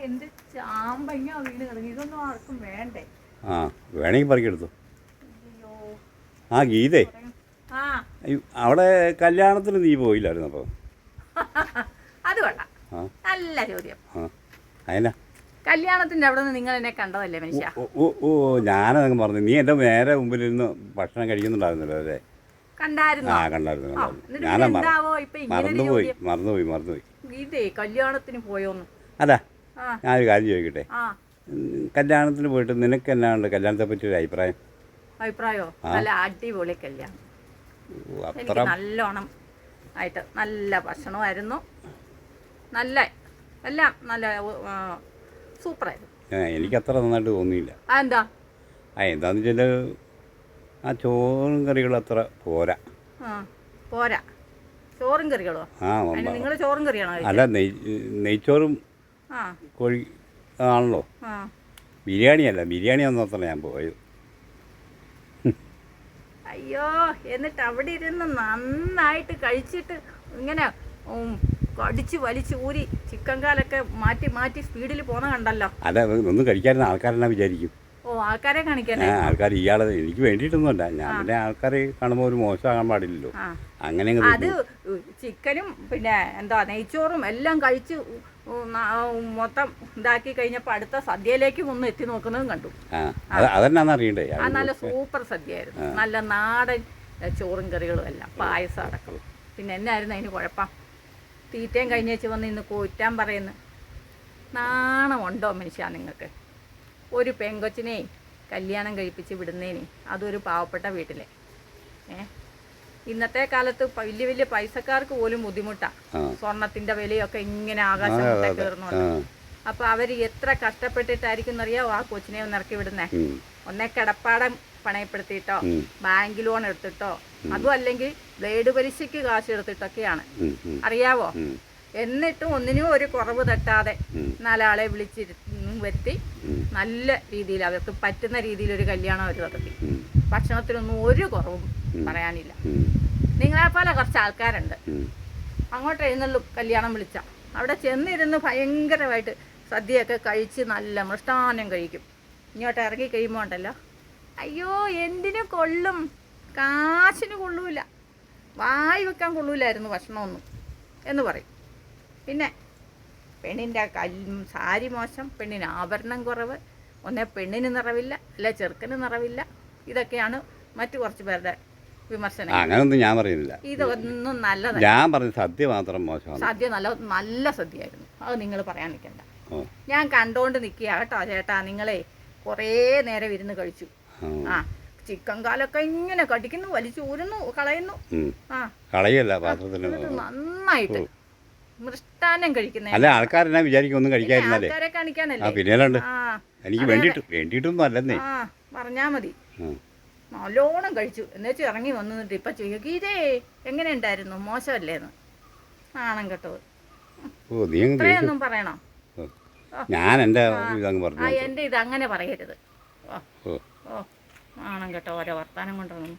എന്ത് ചാമ്പങ്ങ വീണ് കിടങ്ങി ഇതൊന്നും ആർക്കും വേണ്ടേ? ആ വേണമെങ്കിൽ പറിക്കെടുത്തു ആ ഗീതേ. അവിടെ കല്യാണത്തിന് നീ പോയില്ലായിരുന്നു അപ്പോൾ അത് കൊള്ളാം. നല്ല ചോദ്യം. അതിനാ കല്യാണത്തിന്റെ അവിടെ നിന്ന് നിങ്ങൾ എന്നെ കണ്ടതല്ലേ മനുഷ്യ? ഓ ഓ ഞാനതങ്ങ് പറഞ്ഞു. നീ എന്റെ നേരെ മുമ്പിൽ ഇരുന്ന് ഭക്ഷണം കഴിക്കുന്നുണ്ടായിരുന്നല്ലോ അല്ലേ? കണ്ടായിരുന്നോ? ആ കണ്ടായിരുന്നു കണ്ടായിരുന്നു. ഞാനാ മറന്നുപോയി മറന്നുപോയി മറന്നുപോയി. ഗീതേ കല്യാണത്തിന് പോയോന്ന്. അല്ല ഞാനൊരു കാര്യം ചോദിക്കട്ടെ? കല്യാണത്തിന് പോയിട്ട് നിനക്ക് എന്നാണ്ട് കല്യാണത്തെ പറ്റി ഒരു അഭിപ്രായം? അഭിപ്രായമോ? നല്ല അടിപൊളി കല്യാണം. എനിക്ക് നല്ലോണം ആയിട്ട് നല്ല ഭക്ഷണമായിരുന്നു. നല്ല എല്ലാം നല്ല സൂപ്പറായിരുന്നു. എനിക്ക് അത്ര നന്നായിട്ട് തോന്നിയില്ല. എന്താ? ആ എന്താന്ന് വെച്ചാൽ ആ ചോറും കറികളും അത്ര പോരാ. പോരാ. ചോറും കറികളോ? ആ നിങ്ങൾ ചോറും കറിയാണോ അല്ല നെയ് നെയ്ച്ചോറും കോഴി ആണല്ലോ. ബിരിയാണി അല്ല ബിരിയാണി ഒന്നത്ര ഞാൻ പോയത്. അയ്യോ എന്നിട്ട് അവിടെ ഇരുന്ന് നന്നായിട്ട് കഴിച്ചിട്ട് ഇങ്ങനെ കടിച്ച് വലിച്ച് ഊരി ചിക്കൻ കാലൊക്കെ മാറ്റി മാറ്റി സ്പീഡിൽ പോന്ന കണ്ടല്ലോ. അല്ല ഒന്നും കഴിക്കാതിരുന്ന ആൾക്കാരെന്നാ വിചാരിക്കും? ഓ ആൾക്കാരെ കാണിക്കാനേ? ആൾക്കാർ ഇയാളെ എനിക്ക് വേണ്ടിയിട്ടൊന്നുമല്ല. ഞാൻ പിന്നെ ആൾക്കാരെ കാണുമ്പോൾ ഒരു മോശമാകാൻ പാടില്ലല്ലോ. അങ്ങനെ അത് ചിക്കനും പിന്നെ എന്താ നെയ്ച്ചോറും എല്ലാം കഴിച്ച് മൊത്തം ഇതാക്കി കഴിഞ്ഞപ്പോൾ അടുത്ത സദ്യയിലേക്കും ഒന്ന് എത്തി നോക്കുന്നതും കണ്ടു. ആ അത് അതെന്നാന്ന് അറിയണ്ടേ? ആ നല്ല സൂപ്പർ സദ്യയായിരുന്നു. നല്ല നാടൻ ചോറും കറികളും എല്ലാം പായസം അടക്കം. പിന്നെ എന്നായിരുന്നു അതിന് കുഴപ്പം? തീറ്റയും കഴിഞ്ഞേച്ച് വന്ന് ഇന്ന് കൂറ്റാൻ പറയുന്നു. നാണമുണ്ടോ മനുഷ്യ നിങ്ങൾക്ക്? ഒരു പെങ്കൊച്ചിനെ കല്യാണം കഴിപ്പിച്ച് വിടുന്നേനെ. അതൊരു പാവപ്പെട്ട വീട്ടിലെ. ഏ? ഇന്നത്തെ കാലത്ത് വലിയ വലിയ പൈസക്കാർക്ക് പോലും ബുദ്ധിമുട്ടാണ്. സ്വർണത്തിന്റെ വിലയൊക്കെ ഇങ്ങനെ ആകാശം കയറുന്നുണ്ട് അപ്പൊ അവർ എത്ര കഷ്ടപ്പെട്ടിട്ടായിരിക്കും അറിയാവോ ആ കൊച്ചിനെ ഒന്ന് ഇറക്കി വിടുന്നേ. ഒന്നേ കിടപ്പാടം പണയപ്പെടുത്തിയിട്ടോ ബാങ്ക് ലോൺ എടുത്തിട്ടോ അതും അല്ലെങ്കിൽ ബ്ലേഡ് പലിശയ്ക്ക് കാശ് എടുത്തിട്ടൊക്കെയാണ്. അറിയാവോ? എന്നിട്ടും ഒന്നിനും ഒരു കുറവ് തട്ടാതെ. നാലാളെ വിളിച്ചിരുന്ന് വരുത്തി നല്ല രീതിയിൽ അവർക്ക് പറ്റുന്ന രീതിയിൽ ഒരു കല്യാണം അവർ നടത്തി. ഭക്ഷണത്തിനൊന്നും ഒരു കുറവും പറയാനില്ല. നിങ്ങളെ പോലെ കുറച്ച് ആൾക്കാരുണ്ട്. അങ്ങോട്ട് എഴുന്നള്ളു കല്യാണം വിളിച്ച. അവിടെ ചെന്നിരുന്ന് ഭയങ്കരമായിട്ട് സദ്യയൊക്കെ കഴിച്ച് നല്ല മൃഷ്ടാനം കഴിക്കും. ഇങ്ങോട്ട് ഇറങ്ങി കഴിയുമ്പോൾ ഉണ്ടല്ലോ അയ്യോ എന്തിനു കൊള്ളും? കാശിന് കൊള്ളൂല. വായി വെക്കാൻ കൊള്ളൂലായിരുന്നു ഭക്ഷണമൊന്നും എന്ന് പറയും. പിന്നെ പെണ്ണിന്റെ കല്ലും സാരി മോശം പെണ്ണിന് ആഭരണം കുറവ് ഒന്നേ പെണ്ണിന് നിറവില്ല അല്ലെ ചെറുക്കന് നിറവില്ല. ഇതൊക്കെയാണ് മറ്റു കുറച്ച് പേരുടെ വിമർശനം. അങ്ങനൊന്നും ഞാൻ പറയുന്നില്ല. ഇതൊന്നും നല്ലതല്ല. ഞാൻ പറഞ്ഞ സദ്യ മാത്രം മോശമാണ്. സദ്യ നല്ല നല്ല സദ്യയായിരുന്നു. അത് നിങ്ങൾ പറയാൻ നിൽക്കണ്ട. ഞാൻ കണ്ടോണ്ട് നിൽക്കുക കേട്ടോ ചേട്ടാ. നിങ്ങളെ കുറേ നേരം ഇരുന്ന് കഴിച്ചു. ആ, ചിക്കൻ കാലൊക്കെ ഇങ്ങനെ കടിക്കുന്നു വലിച്ചു ഊരുന്നു കളയുന്നു. ആ. കളയല്ല പാത്രത്തിൽ നന്നായിട്ട് മൃഷ്ടാനം കഴിക്കുന്ന. അല്ല ആൾക്കാരെന്നാ വിചാരിക്കും ഒന്നും കഴിക്കാതിരുന്നല്ലേ ആൾക്കാരെ കാണിക്കാനല്ലേ? പിന്നെ എനിക്ക് വേണ്ടിയിട്ട് വേണ്ടിയിട്ടൊന്നും അല്ലെന്നേ. പറഞ്ഞാ മതി. നല്ലോണം കഴിച്ചു. എന്നുവെച്ച് ഇറങ്ങി വന്നിട്ട് ഇപ്പം ചോദിക്കും ഇതേ എങ്ങനെ ഉണ്ടായിരുന്നു? മോശമല്ലേന്ന്? നാണം കേട്ടത് ദേഷ്യം ഇത്രയൊന്നും പറയണോ. ഞാൻ എന്റെ എന്റെ ഇത് അങ്ങനെ പറയരുത്. ഓ ഓ. ആണം നാണം കേട്ടോ ഓരോ വർത്താനം കൊണ്ടൊന്നും